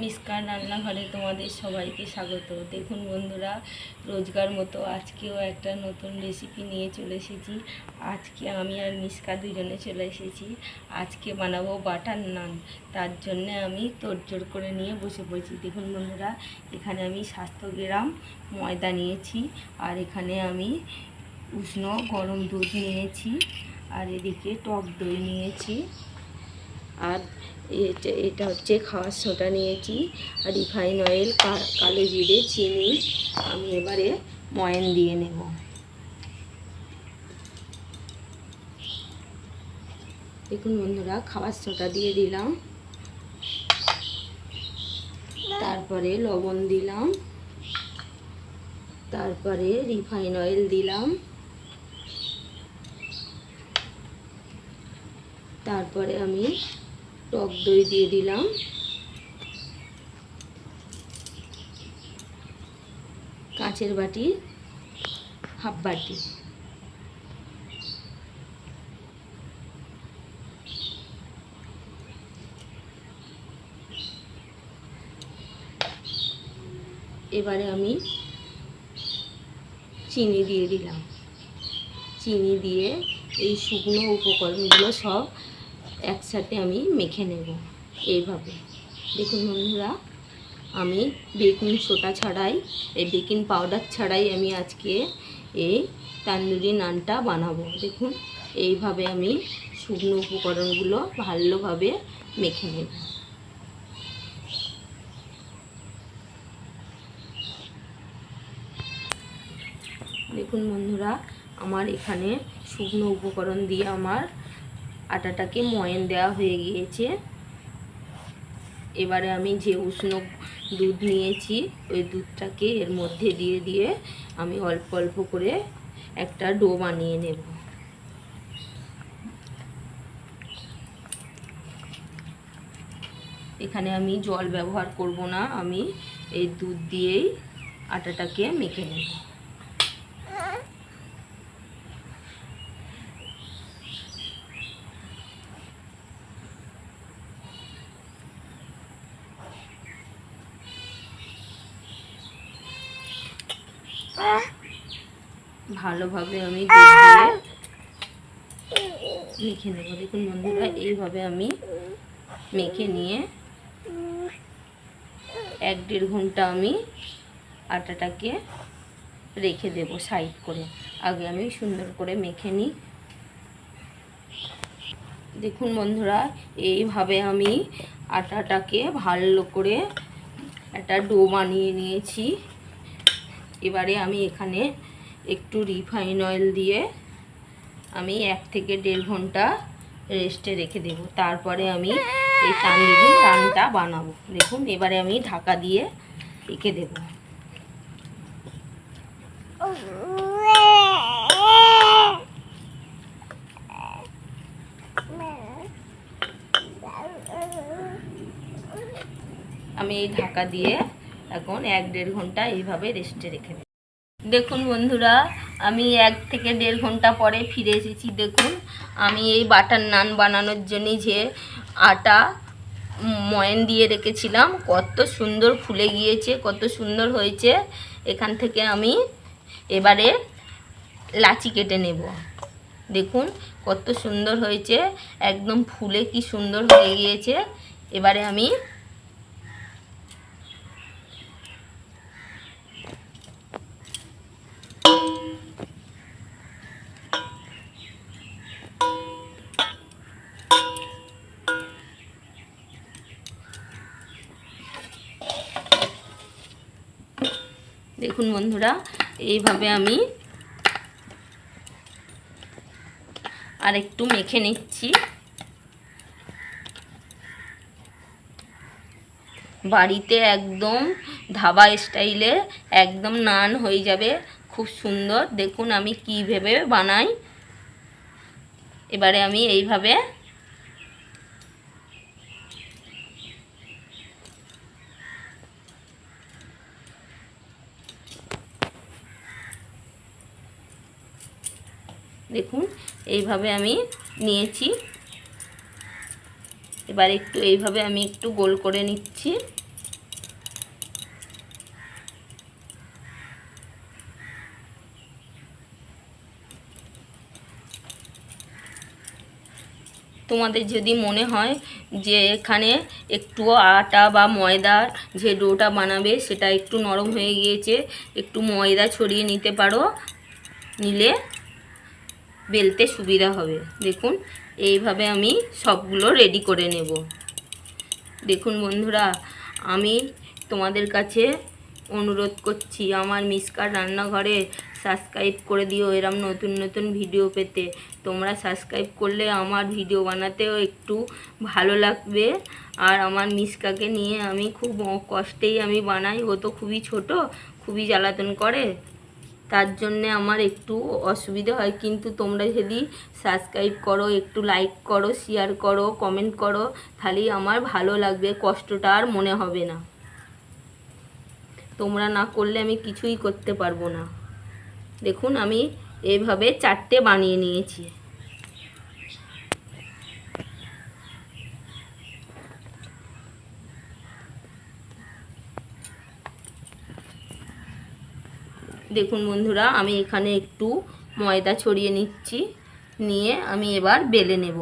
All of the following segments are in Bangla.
মিসকার রান্নাঘরে তোমাদের সবাইকে স্বাগত। দেখুন বন্ধুরা রোজগার মতো আজকেও একটা নতুন রেসিপি নিয়ে চলে এসেছি। আজকে আমি আর মিসকা দুজনে চলে এসেছি। আজকে বানাবো বাটার নান। তার জন্য আমি তোড়জোড় করে নিয়ে বসে পড়েছি। দেখুন বন্ধুরা, এখানে আমি স্বাস্থ্য গ্রাম ময়দা নিয়েছি আর এখানে আমি উষ্ণ গরম দুধ নিয়েছি। আর এদিকে টক দই নিয়েছি। আর এটা হচ্ছে খাওয়ার সোটা নিয়েছি। আর রিফাইন অয়েল কালো জিরে, চিনি। আমি এবারে ময়ান দিয়ে নেব। দেখুন বন্ধুরা, খাওয়ার সোটা দিয়ে দিলাম। তারপরে লবণ দিলাম। তারপরে রিফাইন অয়েল দিলাম। তারপরে আমি টক দই দিয়ে দিলাম। কাঁচের বাটি, হাফ বাটি। এবারে আমি চিনি দিয়ে দিলাম। চিনি দিয়ে এই শুকনো উপকরণগুলো সব একসাথে আমি মেখে নেব, এইভাবে। দেখুন বন্ধুরা, আমি বেকিং সোডা ছাড়াই, এই বেকিং পাউডার ছাড়াই আমি আজকে এই তান্দুরি নানটা বানাবো। দেখুন, এইভাবে আমি শুকনো উপকরণগুলো ভালোভাবে মেখে নেব। দেখুন বন্ধুরা, আমার এখানে শুকনো উপকরণ দিয়ে আমার আটাটাকে ময়ান দেওয়া হয়ে গিয়েছে। এবারে আমি যে উষ্ণ দুধ নিয়েছি, ওই দুধটাকে এর মধ্যে দিয়ে দিয়ে আমি অল্প অল্প করে একটা ডো বানিয়ে নেব। এখানে আমি জল ব্যবহার করব না, আমি এই দুধ দিয়েই আটাটাকে মেখে নেব। ভালোভাবে আমি মেখে নেব। দেখুন বন্ধুরা, এইভাবে আমি মেখে নিয়ে এক দেড় ঘণ্টা আমি আটাটাকে রেখে দেব সাইড করে। আগে আমি সুন্দর করে মেখে নিই। দেখুন বন্ধুরা, এইভাবে আমি আটাটাকে ভালো করে একটা ডো বানিয়ে নিয়েছি। এবারে আমি এখানে একটু রিফাইন অয়েল দিয়ে আমি এক থেকে দেড় ঘণ্টা রেস্টে রেখে দেব। তারপরে আমি এই তান্দুরি রানটা বানাবো। দেখুন, এবারে আমি ঢাকা দিয়ে রেখে দেব। আমি এই ঢাকা দিয়ে এখন এক দেড় ঘণ্টা এইভাবে রেস্টে রেখে দেব দেখুন বন্ধুরা, আমি এক থেকে দেড় ঘণ্টা পরে ফিরে এসেছি, দেখুন। আমি এই বাটার নান বানানোর জন্য যে আটা ময়ান দিয়ে রেখেছিলাম, কত সুন্দর ফুলে গিয়েছে, কত সুন্দর হয়েছে। এখান থেকে আমি এবারে লাচি কেটে নেব। দেখুন কত সুন্দর হয়েছে, একদম ফুলে কি সুন্দর হয়ে গিয়েছে। এবারে আমি বন্ধুরা, এইভাবে আমি আর একটু মেখে নিচ্ছি। বাড়িতে একদম ধাবা স্টাইলে একদম নান হয়ে যাবে, খুব সুন্দর। দেখুন আমি কি কীভাবে বানাই। এবারে আমি এইভাবে দেখুন, এইভাবে আমি নিয়েছি। এবার একটু এইভাবে আমি একটু গোল করে নিচ্ছি। তোমাদের যদি মনে হয় যে এখানে একটু আটা বা ময়দার যে ডোটা বানাবে, সেটা একটু নরম হয়ে গিয়েছে, একটু ময়দা ছড়িয়ে নিতে পারো। নিলে বেলতে সুবিধা হবে। দেখুন, এইভাবে আমি সবগুলো রেডি করে নেব। দেখুন বন্ধুরা, আমি তোমাদের কাছে অনুরোধ করছি, আমার মিসকার রান্নাঘরে সাবস্ক্রাইব করে দিও এরম নতুন নতুন ভিডিও পেতে। তোমরা সাবস্ক্রাইব করলে আমার ভিডিও বানাতেও একটু ভালো লাগবে। আর আমার মিসকাকে নিয়ে আমি খুব কষ্টেই আমি বানাই। ও তো খুবই ছোট, খুবই জ্বালাতন করে। তার জন্যে আমার একটু অসুবিধে হয়। কিন্তু তোমরা যদি সাবস্ক্রাইব করো, একটু লাইক করো শেয়ার করো কমেন্ট করো, তাহলেই আমার ভালো লাগবে, কষ্টটা আর মনে হবে না। তোমরা না করলে আমি কিছুই করতে পারব না। দেখুন, আমি এভাবে চারটে বানিয়ে নিয়েছি। দেখুন বন্ধুরা, আমি এখানে একটু ময়দা ছড়িয়ে নিচ্ছি, নিয়ে আমি এবার বেলে নেব।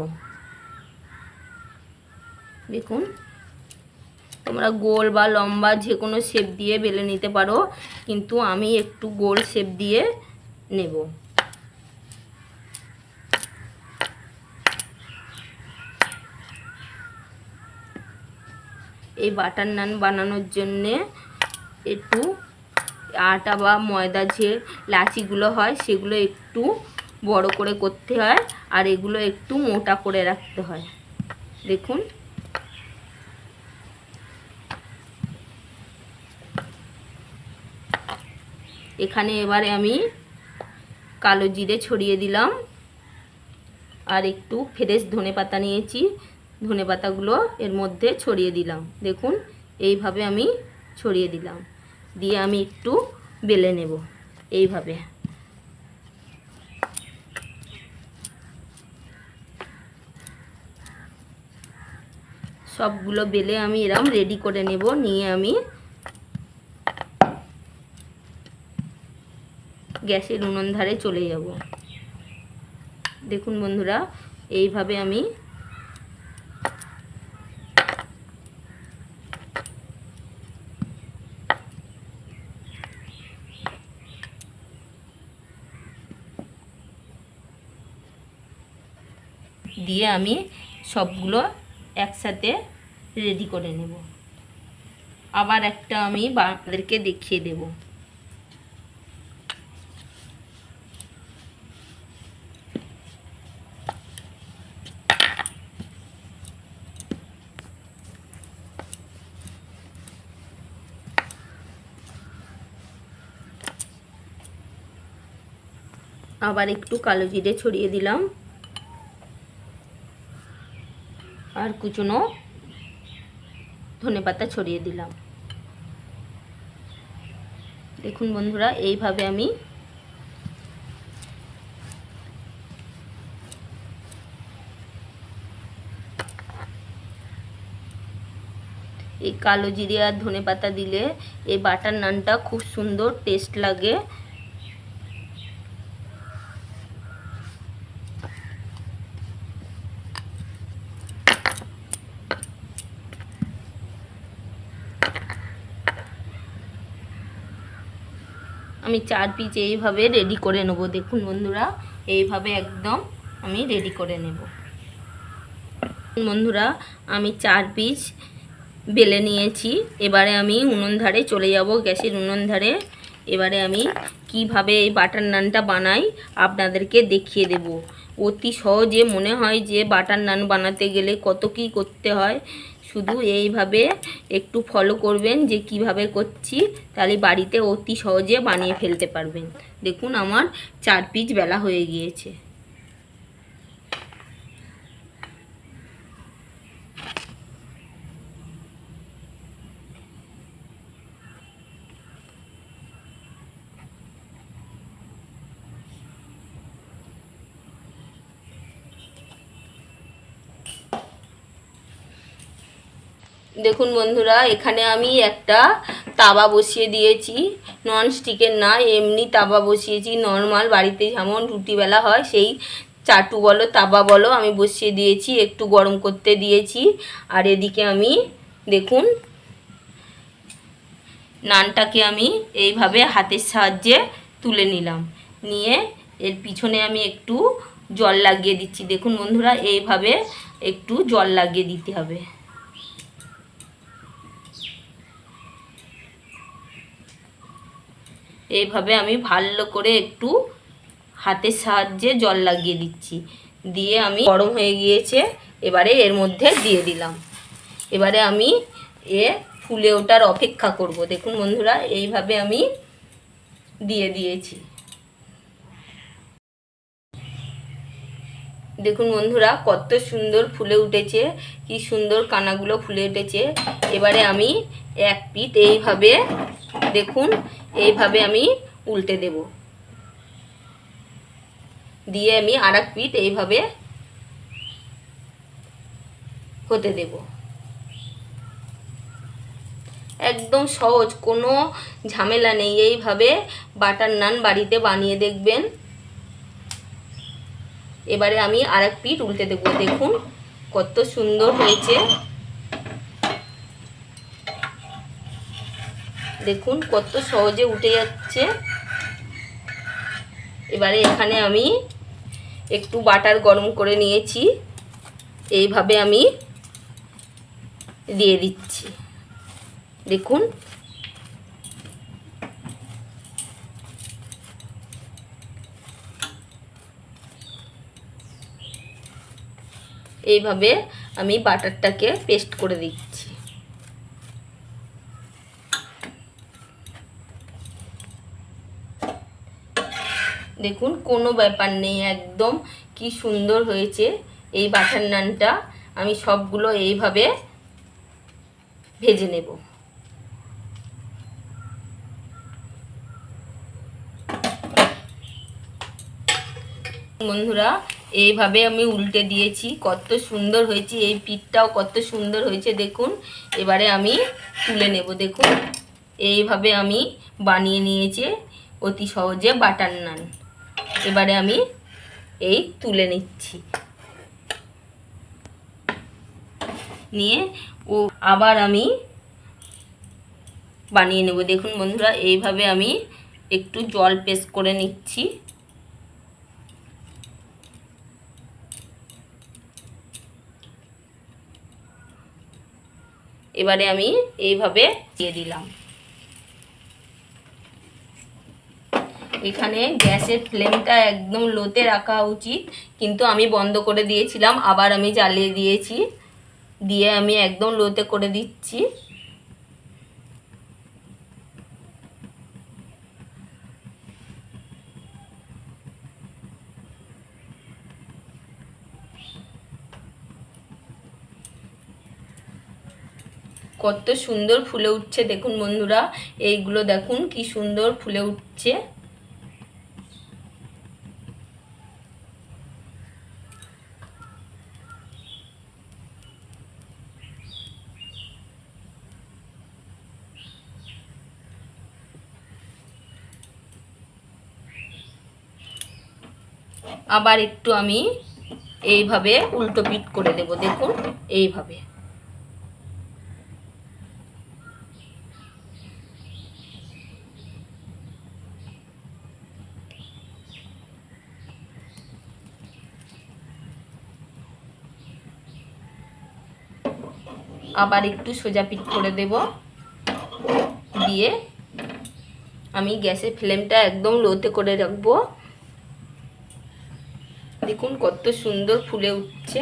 দেখুন, তোমরা গোল বা লম্বা যে কোনো শেপ দিয়ে বেলে নিতে পারো, কিন্তু আমি একটু গোল শেপ দিয়ে নেব। এই বাটার নান বানানোর জন্যে একটু আটা বা ময়দা যে লাচিগুলো হয়, সেগুলো একটু বড় করে করতে হয় আর এগুলো একটু মোটা করে রাখতে হয়। দেখুন। এখানে এবারে আমি কালো জিরে ছড়িয়ে দিলাম আর একটু ফ্রেশ ধনে পাতা নিয়েছি। ধনে পাতাগুলো এর মধ্যে ছড়িয়ে দিলাম। দেখুন, এইভাবে আমি ছড়িয়ে দিলাম। দিয়ে আমি একটু বেলে নেব, এইভাবে। সবগুলো বেলে আমি এরম রেডি করে নেব, নিয়ে আমি গ্যাসের উনুন ধারে চলে যাব। দেখুন বন্ধুরা, এইভাবে আমি দিয়ে আমি সবগুলো একসাথে রেডি করে নেব। আবার একটা আমি বাচ্চাদেরকে দেখিয়ে দেব। আবার একটু কালো জিরে ছড়িয়ে দিলাম। আর কুচনো ধনে পাতা ছড়িয়ে দিলাম। দেখুন বন্ধুরা, এইভাবে আমি এই কালো জিরে আর ধনে পাতা দিলে এই বাটার নানটা খুব সুন্দর টেস্ট লাগে। আমি চার পিস এইভাবে রেডি করে নেব। দেখুন বন্ধুরা, এইভাবে একদম আমি রেডি করে নেব। বন্ধুরা, আমি চার পিস বেলে নিয়েছি। এবারে আমি উনুন ধারে চলে যাব, গ্যাসের উনুন ধারে। এবারে আমি কীভাবে এই বাটার নানটা বানাই আপনাদেরকে দেখিয়ে দেব। অতি সহজে মনে হয় যে বাটার নান বানাতে গেলে কত কি করতে হয়। শুধু এইভাবে একটু ফলো করবেন যে কীভাবে করছি, তাহলে বাড়িতে অতি সহজে বানিয়ে ফেলতে পারবেন। দেখুন, আমার চার পিচ বেলা হয়ে গিয়েছে। দেখুন বন্ধুরা, এখানে আমি একটা তাবা বসিয়ে দিয়েছি। নন স্টিকের না, এমনি তাবা বসিয়েছি। নর্মাল বাড়িতে যেমন রুটিবেলা হয়, সেই চাটু বলো, তাবা বলো, আমি বসিয়ে দিয়েছি। একটু গরম করতে দিয়েছি। আর এদিকে আমি, দেখুন, নানটাকে আমি এইভাবে হাতের সাহায্যে তুলে নিলাম। নিয়ে এর পিছনে আমি একটু জল লাগিয়ে দিচ্ছি। দেখুন বন্ধুরা, এইভাবে একটু জল লাগিয়ে দিতে হবে। এইভাবে আমি ভালো করে একটু হাতের সাহায্যে জল লাগিয়ে দিচ্ছি। দিয়ে আমি গরম হয়ে গিয়েছে, এবারে এর মধ্যে দিয়ে দিলাম। এবারে আমি এ ফুলে ওঠার অপেক্ষা করব। দেখুন বন্ধুরা, এইভাবে আমি দিয়ে দিয়েছি। দেখুন বন্ধুরা, কত সুন্দর ফুলে উঠেছে, কি সুন্দর কানাগুলো ফুলে উঠেছে। এবারে আমি এক পিঠ এইভাবে, দেখুন, এইভাবে আমি উল্টে দেব। দিয়ে আমি আর এক পিঠ এইভাবে হতে দেব। একদম সহজ, কোনো ঝামেলা নেই। এইভাবে বাটার নান বাড়িতে বানিয়ে দেখবেন। এবারে আমি আর এক পিঠ উল্টে দেবো। দেখুন, কত সুন্দর হয়েছে। দেখুন কত সহজে উঠে যাচ্ছে। এবারে এখানে আমি একটু বাটার গরম করে নিয়েছি। এইভাবে আমি দিয়ে দিচ্ছি। দেখুন। এইভাবে আমি বাটারটাকে পেস্ট করে দিচ্ছি। দেখুন, কোনো ব্যাপার নেই, একদম কি সুন্দর হয়েছে এই বাটার নানটা। আমি সবগুলো এইভাবে ভেজে নেব। বন্ধুরা, এইভাবে আমি উল্টে দিয়েছি, কত সুন্দর হয়েছে, এই পিঠটাও কত সুন্দর হয়েছে, দেখুন। এবারে আমি তুলে নেব, দেখুন। এইভাবে আমি বানিয়ে নিয়েছি অতি সহজে বাটার নান। এবারে আমি এই তুলে নিচ্ছি। নিয়ে ও আবার আমি বানিয়ে নেব। দেখুন বন্ধুরা, এইভাবে আমি একটু জল পেস্ট করে নিচ্ছি। এবারে আমি এইভাবে দিয়ে দিলাম। এখানে গ্যাসের ফ্লেমটা একদম লোতে রাখা উচিত। কিন্তু আমি বন্ধ করে দিয়েছিলাম, আবার আমি জ্বালিয়ে দিয়েছি। দিয়ে আমি একদম লোতে করে দিচ্ছি। কত সুন্দর ফুলে উঠছে, দেখুন বন্ধুরা। এইগুলো দেখুন, কি সুন্দর ফুলে উঠছে। আবার একটু আমি এইভাবে উল্টো পিট করে দেব, দেখুন, এইভাবে। আবার একটু সোজা পিট করে দেব, দিয়ে আমি গ্যাসের ফ্লেমটা একদম লোতে করে রাখব। দেখুন কত সুন্দর ফুলে উঠছে।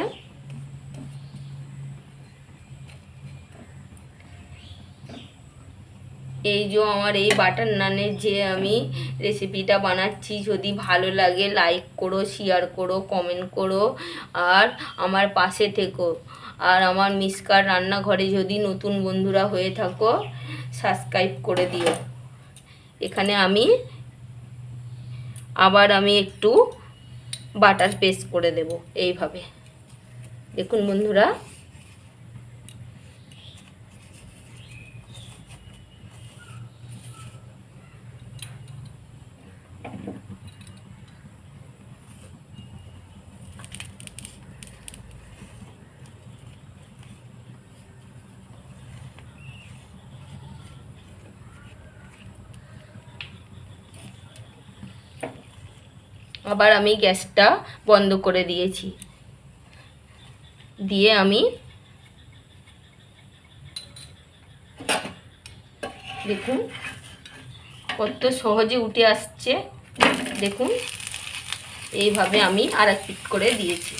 এই যে আমার এই বাটার নানের যে আমি রেসিপিটা বানাচ্ছি, যদি ভালো লাগে লাইক করো শেয়ার করো কমেন্ট করো, আর আমার পাশে থেকো। আর আমার মিসকার রান্নাঘরে যদি নতুন বন্ধুরা হয়ে থাকো সাবস্ক্রাইব করে দিও। এখানে আমি, আবার আমি একটু বাটার পেস্ট করে দেব এইভাবে। দেখুন বন্ধুরা আবার আমি গ্যাসটা বন্ধ করে দিয়েছি। দিয়ে আমি দেখুন কত সহজে উঠে আসছে। দেখুন, এইভাবে আমি আর এক করে দিয়েছি।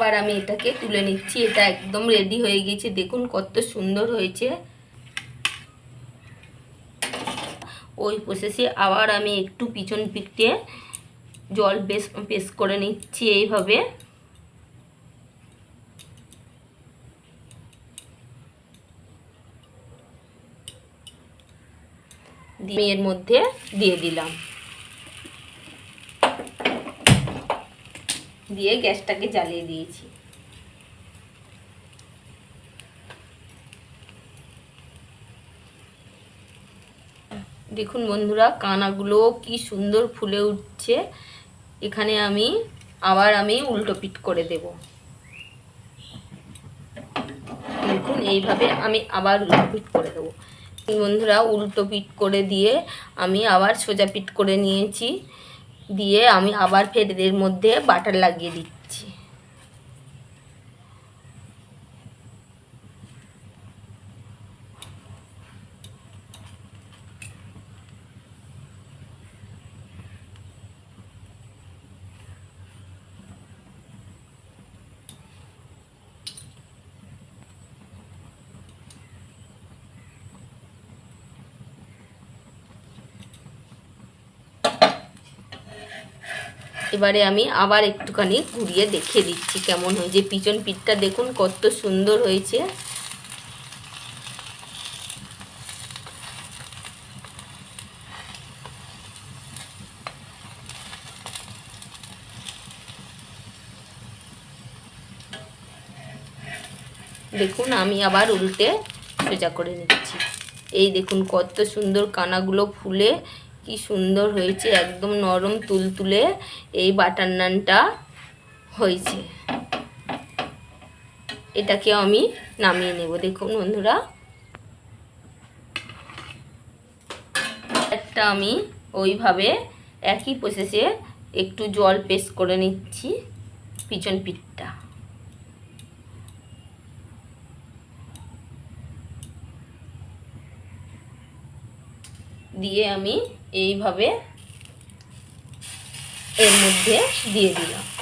আবার আমি এটাকে তুলে নিচ্ছি। এটা একদম রেডি হয়ে গেছে দেখুন কত সুন্দর হয়েছে। ওই প্রসেসে আবার আমি একটু পিছন পিঠে জল বেশ পেস করে নিচ্ছি এইভাবে। দিয়ে এর মধ্যে দিয়ে দিলাম। দিয়ে গ্যাসটাকে জ্বালিয়ে দিয়েছি। দেখুন বন্ধুরা, কানাগুলো কি সুন্দর ফুলে উঠছে। এখানে আমি, আবার আমি উল্টো পিট করে দেব। দেখুন, এইভাবে আমি আবার উল্টো পিট করে দেবো। বন্ধুরা, উল্টো পিট করে দিয়ে আমি আবার সোজা পিট করে নিয়েছি। দিয়ে আমি আবার ফের এর মধ্যে বাটার লাগিয়ে দিচ্ছি। এবারে আমি আবার একটুখানি ঘুরিয়ে দেখিয়ে দিচ্ছি কেমন হয়েছে পিছন পিঠটা দেখুন কত সুন্দর হয়েছে। দেখুন, আমি আবার উল্টে সোজা করে নিচ্ছি। এই দেখুন কত সুন্দর কানাগুলো ফুলে কি সুন্দর হয়েছে, একদম নরম তুলতুলে এই বাটার নানটা হয়েছে। এটাকে আমি নামিয়ে নেব, দেখুন বন্ধুরা। একটা আমি ওইভাবে একই প্রসেসে একটু জল পেস্ট করে নিচ্ছি পিছন পিঠটা। দিয়ে আমি এইভাবে এর মধ্যে দিয়ে দিলাম।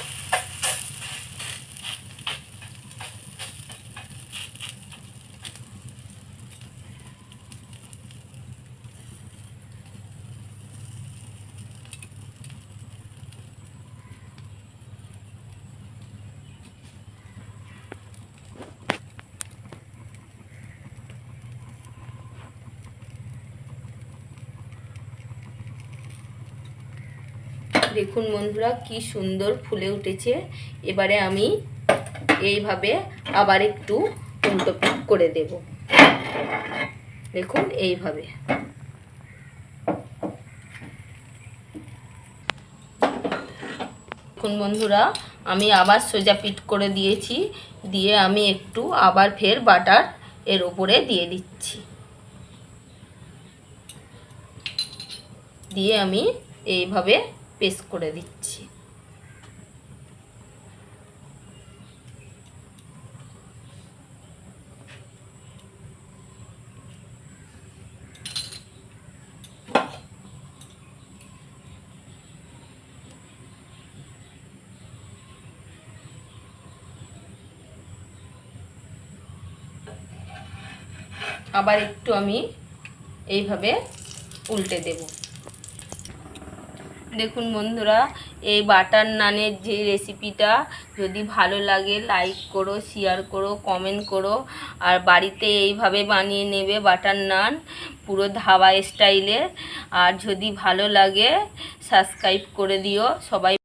দেখুন বন্ধুরা, কি সুন্দর ফুলে উঠেছে। এবারে আমি এইভাবে আবার একটু উল্টো করে দেব। দেখুন, এইভাবে। দেখুন বন্ধুরা, আমি আবার সোজা পিট করে দিয়েছি, দিয়ে আমি একটু আবার ফের বাটার এর ওপরে দিয়ে দিচ্ছি। দিয়ে আমি এইভাবে পেস্ট করে দিচ্ছি। আবার একটু আমি এইভাবে উল্টে দেব। দেখুন বন্ধুরা, এই বাটার নানের যে রেসিপিটা যদি ভালো লাগে লাইক করো শেয়ার করো কমেন্ট করো, আর বাড়িতে এইভাবে বানিয়ে নেবে বাটার নান, পুরো ধাবা স্টাইলে আর যদি ভালো লাগে সাবস্ক্রাইব করে দিও। সবাই